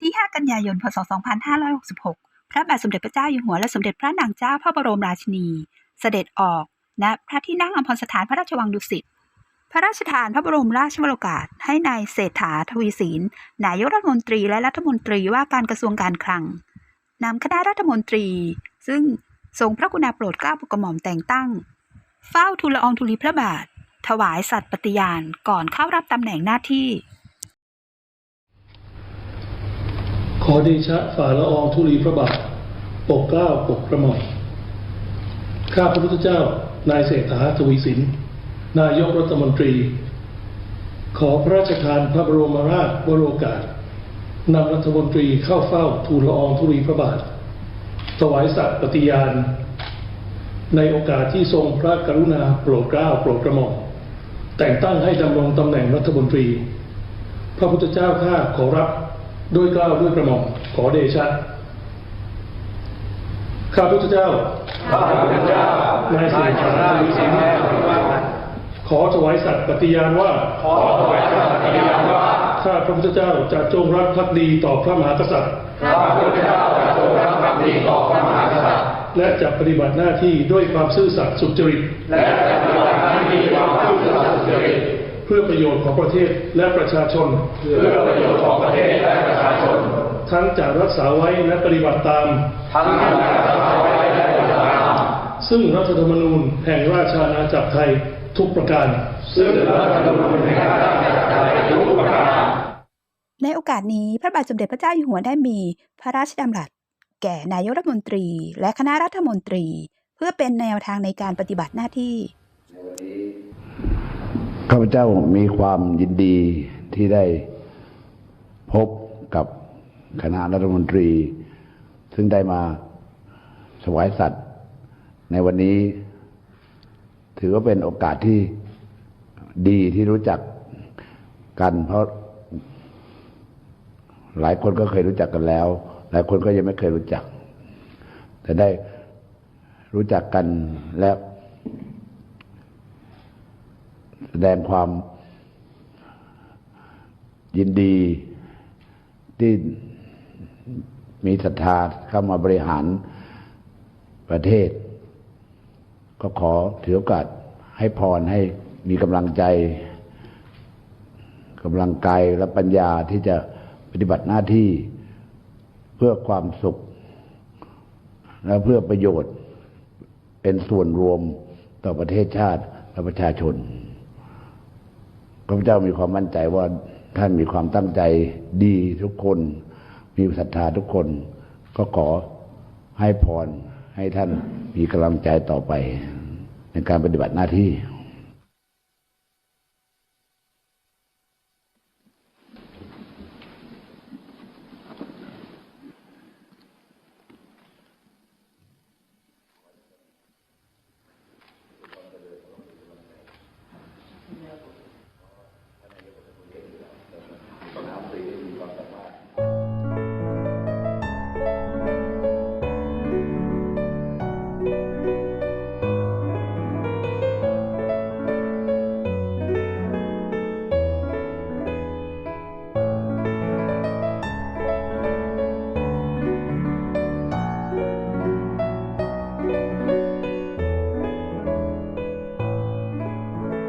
ที่ 5 กันยายน พศ 2566 พระบาทสมเด็จพระเจ้าอยู่หัวและสมเด็จพระนางเจ้าพระบรมราชินี เสด็จออกณพระที่นั่งอมพรสถานพระราชวังดุสิต พระราชทานพระบรมราชวโรกาส ให้นายเศรษฐาทวีสินนายกรัฐมนตรีและรัฐมนตรีว่าการกระทรวงการคลังนำคณะรัฐมนตรี ซึ่งทรงพระกรุณาโปรดเกล้าโปรดกระหม่อมแต่งตั้ง เฝ้าทูลละอองธุลีพระบาท ถวายสัตย์ปฏิญาณก่อนเข้ารับตำแหน่งหน้าที่ ขอเดชะฝ่าละอองธุลีพระบาท ปกเกล้าปกกระหม่อม ข้าพระพุทธเจ้า นายเศรษฐาทวีสิน นายกรัฐมนตรี ขอพระราชทานพระบรมราชวโรกาสนำรัฐมนตรีเข้าเฝ้าทูลละอองธุลีพระบาท ถวายสัตย์ปฏิญาณ ในโอกาสที่ทรงพระกรุณาโปรดเกล้าโปรดกระหม่อม แต่งตั้งให้ดำรงตำแหน่งรัฐมนตรี พระพุทธเจ้าข้าขอรับ ด้วยเกล้าวด้วยกระหม่อมขอเดชะ ข้าพุทธเจ้า ข้าพเจ้านายเศรษฐาทวีสินขอถวายสัตย์ปฏิญาณว่า ขอถวายสัตย์ปฏิญาณว่า ข้าพระพุทธเจ้าจะจงรักภักดีต่อพระมหากษัตริย์ ข้าพเจ้าจะทรงรักภักดีต่อพระมหากษัตริย์ และจะปฏิบัติหน้าที่ด้วยความซื่อสัตย์สุจริต และจะปฏิบัติหน้าที่ด้วยความซื่อสัตย์สุจริต เพื่อประโยชน์ของประเทศและประชาชน เพื่อประโยชน์ของประเทศและประชาชน ทั้งจะรักษาไว้และปฏิบัติตาม ทั้งการรักษาไว้และปฏิบัติตาม ซึ่งรัฐธรรมนูญแห่งราชอาณาจักรไทยทุกประการ ซึ่งรัฐธรรมนูญแห่งราชอาณาจักรไทยทุกประการ ในโอกาสนี้พระบาทสมเด็จพระเจ้าอยู่หัวได้มีพระราชดำรัส แก่นายกรัฐมนตรี และคณะรัฐมนตรี เพื่อเป็นแนวทางในการปฏิบัติหน้าที่ ข้าพเจ้ามีความยินดีที่ได้พบกับคณะรัฐมนตรี ซึ่งได้มาถวายสัตว์ ในวันนี้ ถือว่าเป็นโอกาสที่ดีที่รู้จักกัน เพราะหลายคนก็เคยรู้จักกันแล้ว หลายคนก็ยังไม่เคยรู้จัก แต่ได้รู้จักกันและ แสดงความยินดีที่มีศรัทธาเข้ามาบริหารประเทศ ก็ขอถือโอกาสให้พรให้มีกำลังใจกำลังกายและปัญญาที่จะปฏิบัติหน้าที่เพื่อความสุข และเพื่อประโยชน์เป็นส่วนรวมต่อประเทศชาติและประชาชน พระพเจ้ามีความมั่นใจว่าท่านมีความตั้งใจดีทุกคน มีศรัทธาทุกคน ก็ขอให้พรให้ท่านมีกำลังใจต่อไป ในการปฏิบัติหน้าที่